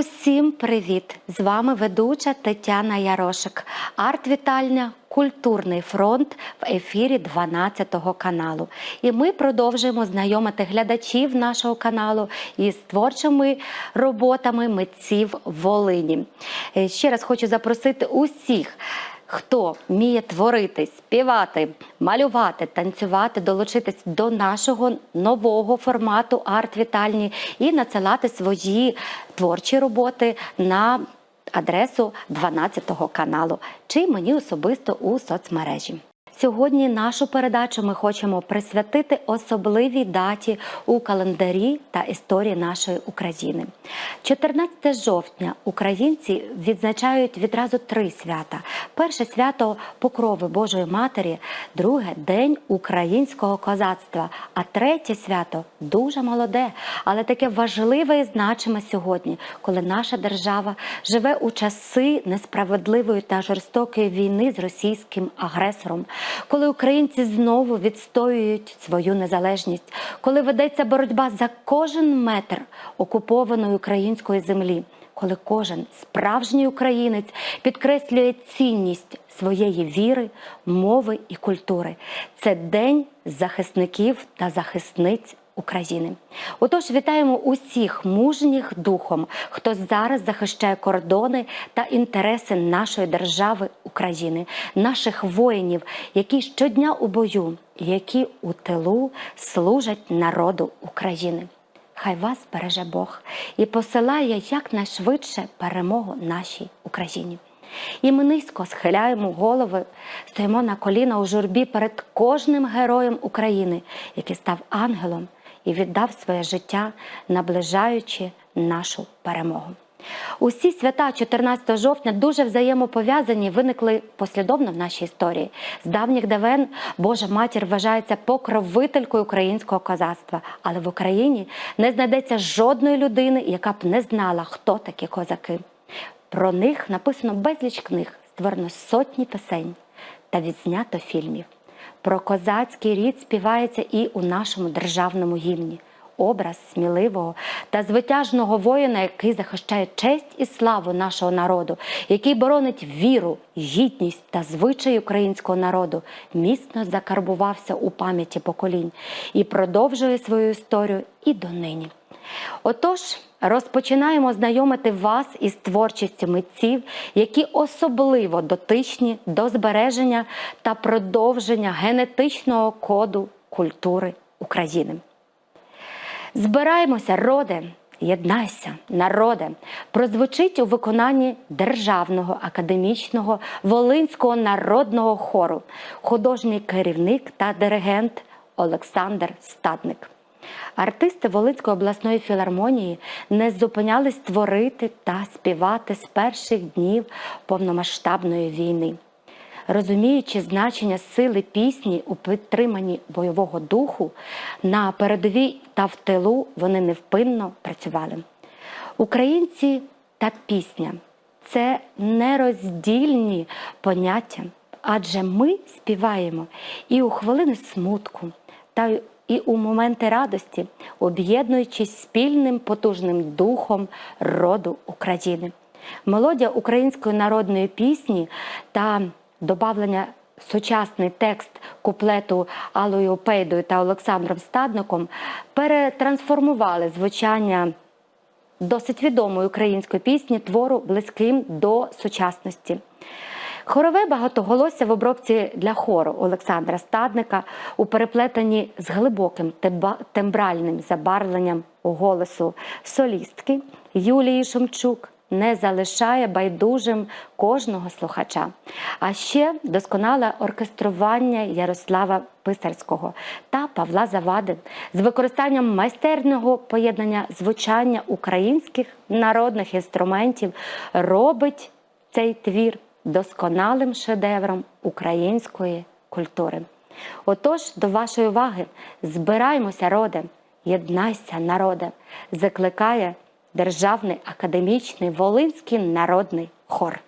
Усім привіт! З вами ведуча Тетяна Ярошик. Арт-вітальня Культурний фронт в ефірі 12 каналу. І ми продовжуємо знайомити глядачів нашого каналу із творчими роботами митців Волині. Е, Ще раз хочу запросити усіх. Хто вміє творити, співати, малювати, танцювати, долучитись до нашого нового формату арт-вітальні і надсилати свої творчі роботи на адресу 12 каналу чи мені особисто у соцмережі. Сьогодні нашу передачу ми хочемо присвятити особливій даті у календарі та історії нашої України. 14 жовтня українці відзначають відразу три свята: перше свято Покрови Божої Матері, друге День українського козацтва, а третє свято дуже молоде, але таке важливе і значиме сьогодні, коли наша держава живе у часи несправедливої та жорстокої війни з російським агресором, коли українці знову відстоюють свою незалежність, коли ведеться боротьба за кожен метр окупованої української землі. Коли кожен справжній українець підкреслює цінність своєї віри, мови і культури, це день захисників та захисниць України. Отож, вітаємо усіх мужніх духом, хто зараз захищає кордони та інтереси нашої держави України, наших воїнів, які щодня у бою, які у тилу служать народу України. Хай вас береже Бог і посилає якнайшвидше перемогу нашій Україні. І ми низько схиляємо голови, стоїмо на коліна у журбі перед кожним героєм України, який став ангелом і віддав своє життя, наближаючи нашу перемогу. Усі свята 14 жовтня дуже взаємопов'язані, виникли послідовно в нашій історії. З давніх давен Божа матір вважається покровителькою українського козацтва, але в Україні не знайдеться жодної людини, яка б не знала, хто такі козаки. Про них написано безліч книг, створено сотні пісень та відзнято фільмів. Про козацький рід співається і у нашому державному гімні. Образ сміливого та звитяжного воїна, який захищає честь і славу нашого народу, який боронить віру, гідність та звичаї українського народу, міцно закарбувався у пам'яті поколінь і продовжує свою історію і донині. Отож, розпочинаємо знайомити вас із творчістю митців, які особливо дотичні до збереження та продовження генетичного коду культури України. Збираємося, роде, єднайся, народе, прозвучить у виконанні Державного академічного Волинського народного хору, художній керівник та диригент Олександр Стадник. Артисти Волинської обласної філармонії не зупинялись творити та співати з перших днів повномасштабної війни. Розуміючи значення сили пісні у підтриманні бойового духу, на передовій та в тилу вони невпинно працювали. Українці та пісня це нероздільні поняття, адже ми співаємо і у хвилини смутку, та і у моменти радості, об'єднуючись спільним потужним духом роду України. Мелодія української народної пісні та добавлення сучасний текст куплету Алою Пейдою та Олександром Стадником перетрансформували звучання досить відомої української пісні твору близьким до сучасності. Хорове багатоголосся в обробці для хору Олександра Стадника у переплетенні з глибоким тембральним забарвленням голосу солістки Юлії Шумчук не залишає байдужим кожного слухача. А ще досконале оркестрування Ярослава Писарського та Павла Завади з використанням майстерного поєднання звучання українських народних інструментів робить цей твір досконалим шедевром української культури. Отож, до вашої уваги збираймося, роде, єднайся, народе, закликає Державний академічний Волинський народний хор.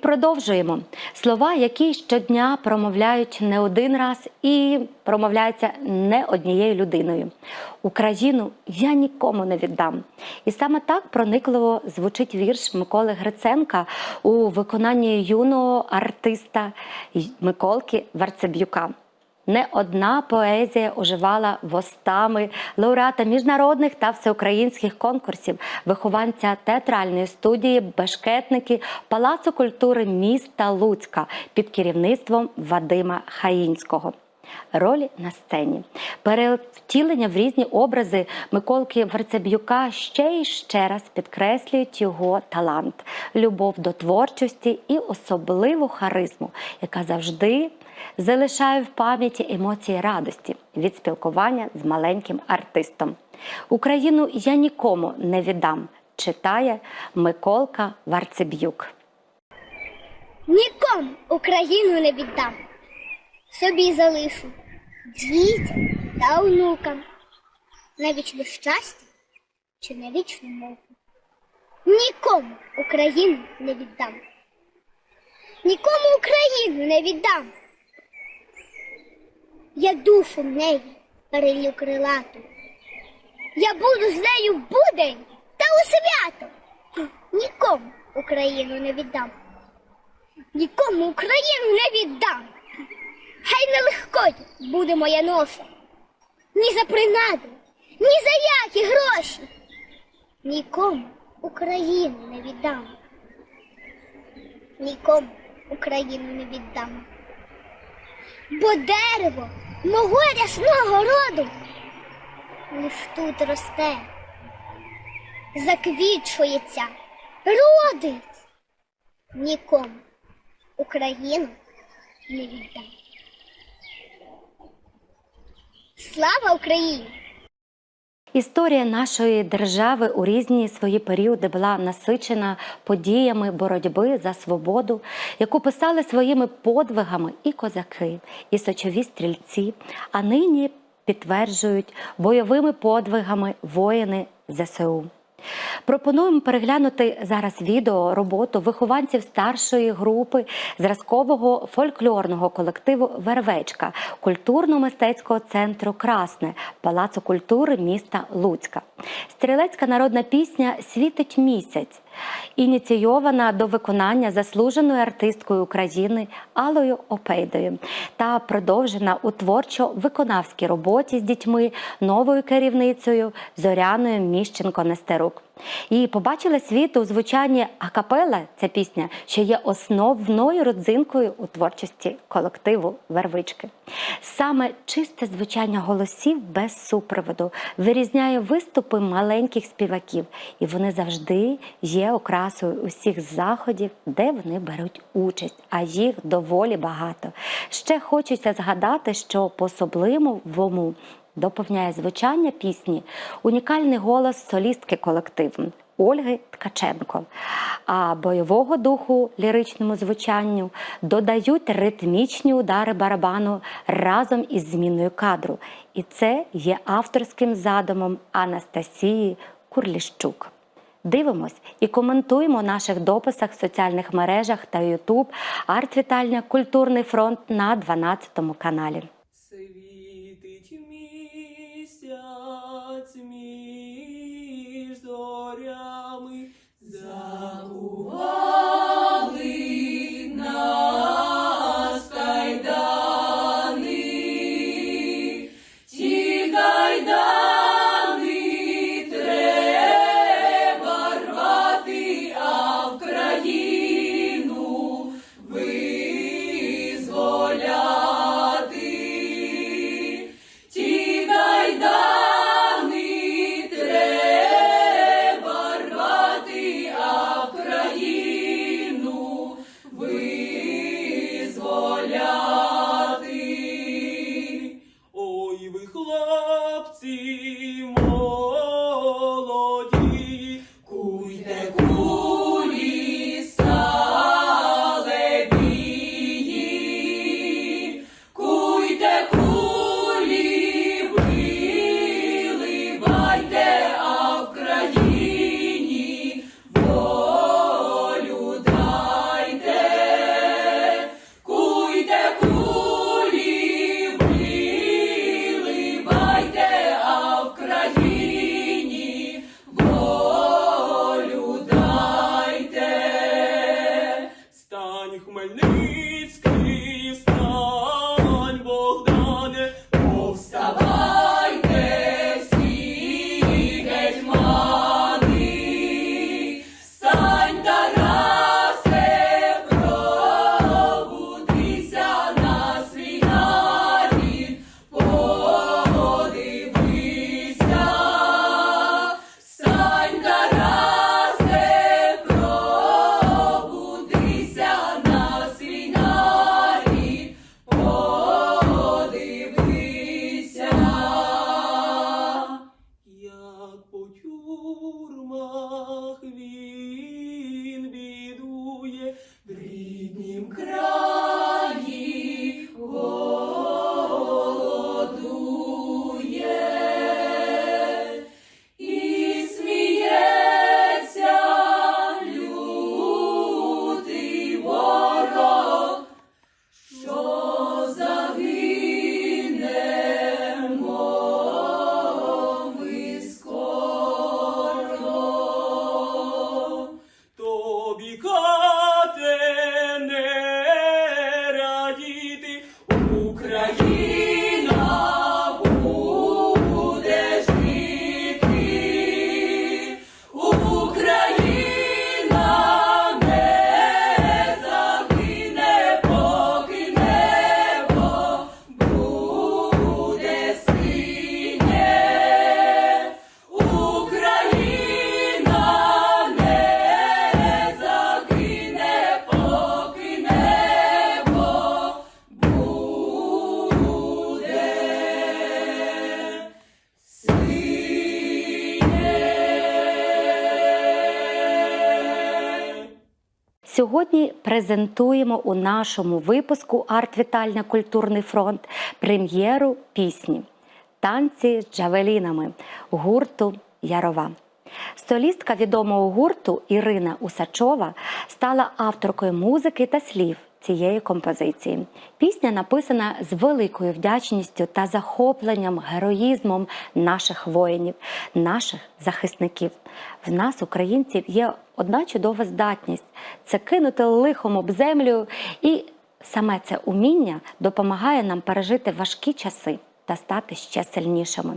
Продовжуємо слова, які щодня промовляють не один раз і промовляються не однією людиною. Україну я нікому не віддам. І саме так проникливо звучить вірш Миколи Гриценка у виконанні юного артиста Миколки Варцеб'юка. Не одна поезія оживала востами лауреата міжнародних та всеукраїнських конкурсів, вихованця театральної студії Бешкетники Палацу культури міста Луцька під керівництвом Вадима Хаїнського. Ролі на сцені, перевтілення в різні образи Миколки Варцеб'юка ще й ще раз підкреслюють його талант, любов до творчості і особливу харизму, яка завжди залишає в пам'яті емоції радості від спілкування з маленьким артистом. Україну я нікому не віддам, читає Миколка Варцеб'юк. Нікому Україну не віддам. Собі залишу дітям та онукам. На вічне щастя чи на вічну. Нікому Україну не віддам. Нікому Україну не віддам. Я душу в неї перелю крилату. Я буду з нею в будень та у свято. Нікому Україну не віддам. Нікому Україну не віддам. Хай нелегкою буде моя ноша. Ні за принади, ні за які гроші. Нікому Україну не віддам. Нікому Україну не віддам. Бо дерево мого рясного роду лиш тут росте, заквічується, родить. Нікому Україну не віддам. Слава Україні! Історія нашої держави у різні свої періоди була насичена подіями боротьби за свободу, яку писали своїми подвигами і козаки, і сочові стрільці, а нині підтверджують бойовими подвигами воїни ЗСУ. Пропонуємо переглянути зараз відео роботу вихованців старшої групи зразкового фольклорного колективу Вервечка культурно-мистецького центру Красне Палацу культури міста Луцька. Стрілецька народна пісня Світить місяць. Ініційована до виконання заслуженою артисткою України Алою Опейдою та продовжена у творчо-виконавській роботі з дітьми новою керівницею Зоряною Міщенко Нестерук. І побачила світ у звучанні акапела ця пісня, що є основною родзинкою у творчості колективу Вервички. Саме чисте звучання голосів без супроводу вирізняє виступи маленьких співаків, і вони завжди є окрасою усіх заходів, де вони беруть участь, а їх доволі багато. Ще хочеться згадати, що по особливому доповняє звучання пісні унікальний голос солістки колективу Ольги Ткаченко. А бойового духу ліричному звучанню додають ритмічні удари барабану разом із зміною кадру. І це є авторським задумом Анастасії Курліщук. Дивимось і коментуємо в наших дописах в соціальних мережах та Ютуб Арт-вітальня Культурний фронт на 12 каналі. Whoa. nigga. Сьогодні презентуємо у нашому випуску Арт Вітальня Культурний фронт прем'єру пісні Танці з джавелінами гурту Ярова. Солістка відомого гурту Ірина Усачова стала авторкою музики та слів цієї композиції. Пісня написана з великою вдячністю та захопленням, героїзмом наших воїнів, наших захисників. В нас, українців, є одна чудова здатність це кинути лихом об землю, і саме це уміння допомагає нам пережити важкі часи та стати ще сильнішими.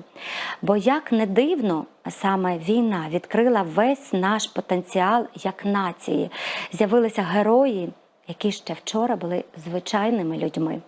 Бо як не дивно, саме війна відкрила весь наш потенціал як нації. З'явилися герої, які ще вчора були звичайними людьми.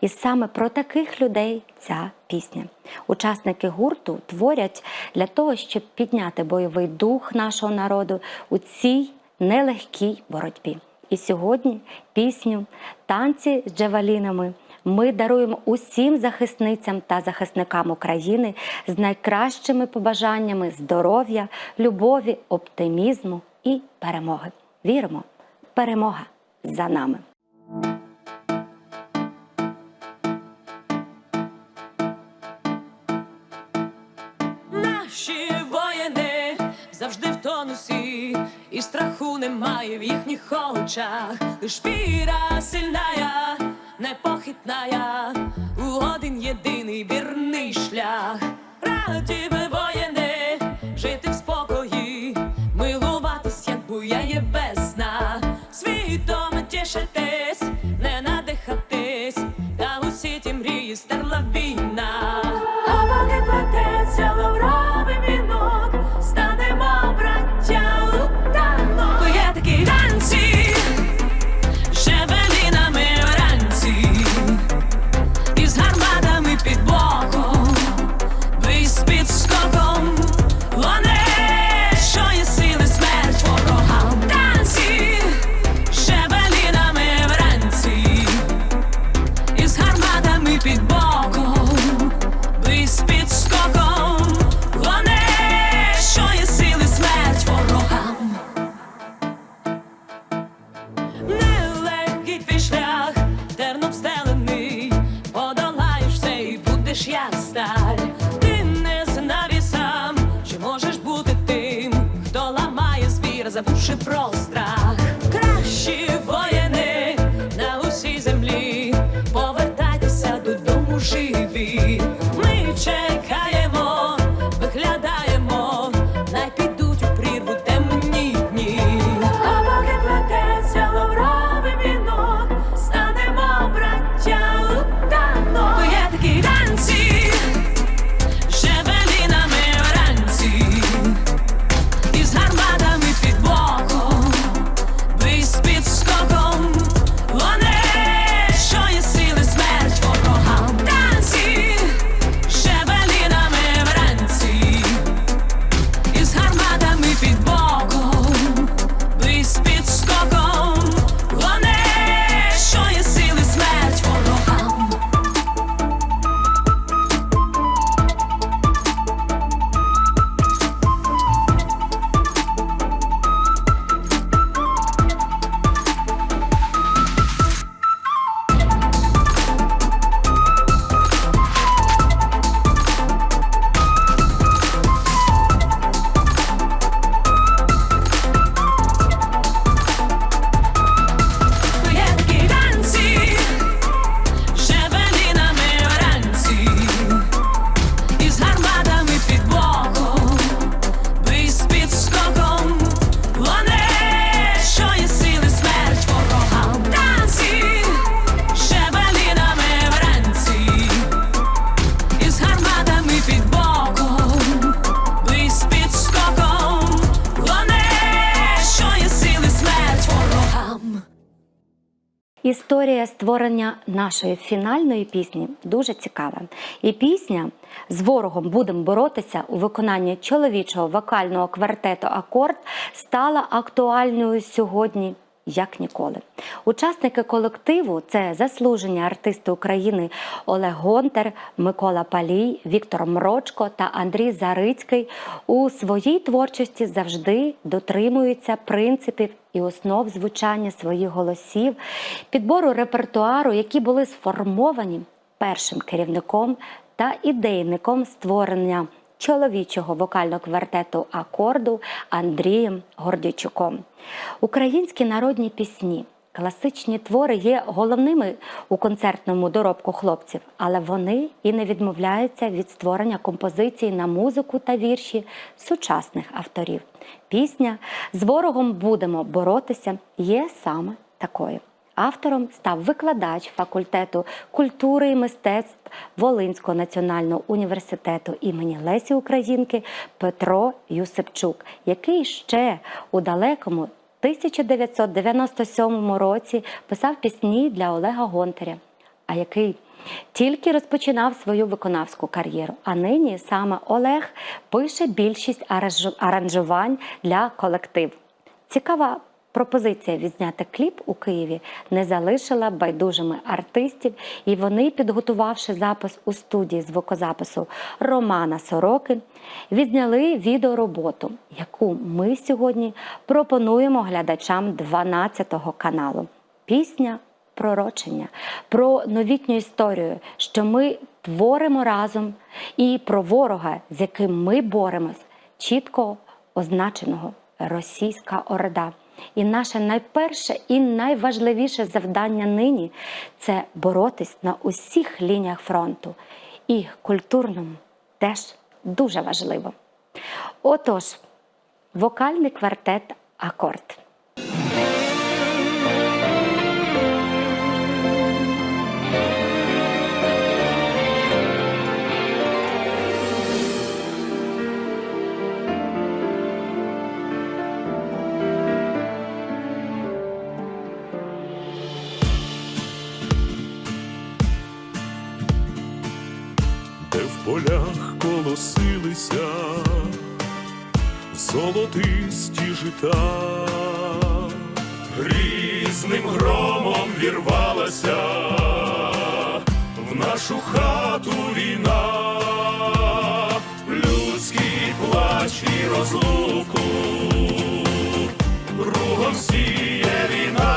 І саме про таких людей ця пісня. Учасники гурту творять для того, щоб підняти бойовий дух нашого народу у цій нелегкій боротьбі. І сьогодні пісню Танці з джавелінами ми даруємо усім захисницям та захисникам України з найкращими побажаннями здоров'я, любові, оптимізму і перемоги. Віримо, перемога за нами. Наші воїни завжди в тонусі, і страху немає в їхніх очах. Лиш віра сильная, непохитная, у один єдиний вірний шлях. Раді ви воїни, жити should be. Під боком, створення нашої фінальної пісні дуже цікаве. І пісня з ворогом будемо боротися у виконанні чоловічого вокального квартету Акорд стала актуальною сьогодні як ніколи. Учасники колективу це заслужені артисти України Олег Гонтар, Микола Палій, Віктор Мрочко та Андрій Зарицький. У своїй творчості завжди дотримуються принципів і основ звучання своїх голосів, підбору репертуару, які були сформовані першим керівником та ідейником створення чоловічого вокального квартету акорду Андрієм Гордійчуком. Українські народні пісні. Класичні твори є головними у концертному доробку хлопців, але вони і не відмовляються від створення композицій на музику та вірші сучасних авторів. Пісня з ворогом будемо боротися є саме такою. Автором став викладач факультету культури і мистецтв Волинського національного університету імені Лесі Українки Петро Юсипчук, який ще у далекому 1997 році писав пісні для Олега Гонтаря, а який тільки розпочинав свою виконавську кар'єру. А нині саме Олег пише більшість аранжувань для колективу. Цікава пропозиція відзняти кліп у Києві не залишила байдужими артистів, і вони, підготувавши запис у студії звукозапису Романа Сороки, відзняли відеороботу, яку ми сьогодні пропонуємо глядачам 12 каналу. Пісня пророчення, про новітню історію, що ми творимо разом, і про ворога, з яким ми боремось, чітко означеного російська орда. І наше найперше і найважливіше завдання нині це боротись на усіх лініях фронту. І культурному теж дуже важливо. Отож, вокальний квартет Акорд. Полях колосилися золотисті жита, грізним громом вірвалася в нашу хату війна, людський плач і розлуку, кругом сіє війна,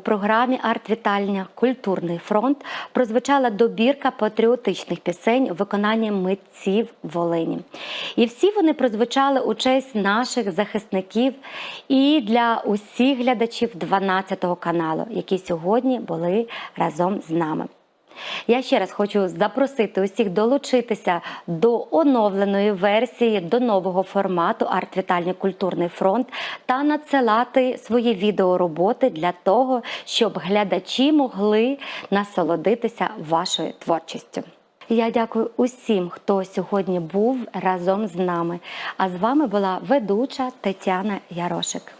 програмі Арт-вітальня Культурний фронт прозвучала добірка патріотичних пісень у виконанні митців Волині. І всі вони прозвучали у честь наших захисників і для усіх глядачів 12 каналу, які сьогодні були разом з нами. Я ще раз хочу запросити усіх долучитися до оновленої версії, до нового формату Арт-Вітальний культурний фронт та надсилати свої відеороботи для того, щоб глядачі могли насолодитися вашою творчістю. Я дякую усім, хто сьогодні був разом з нами. А з вами була ведуча Тетяна Ярошик.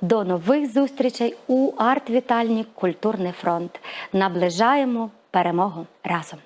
До нових зустрічей у арт-вітальні Культурний фронт. Наближаємо перемогу разом.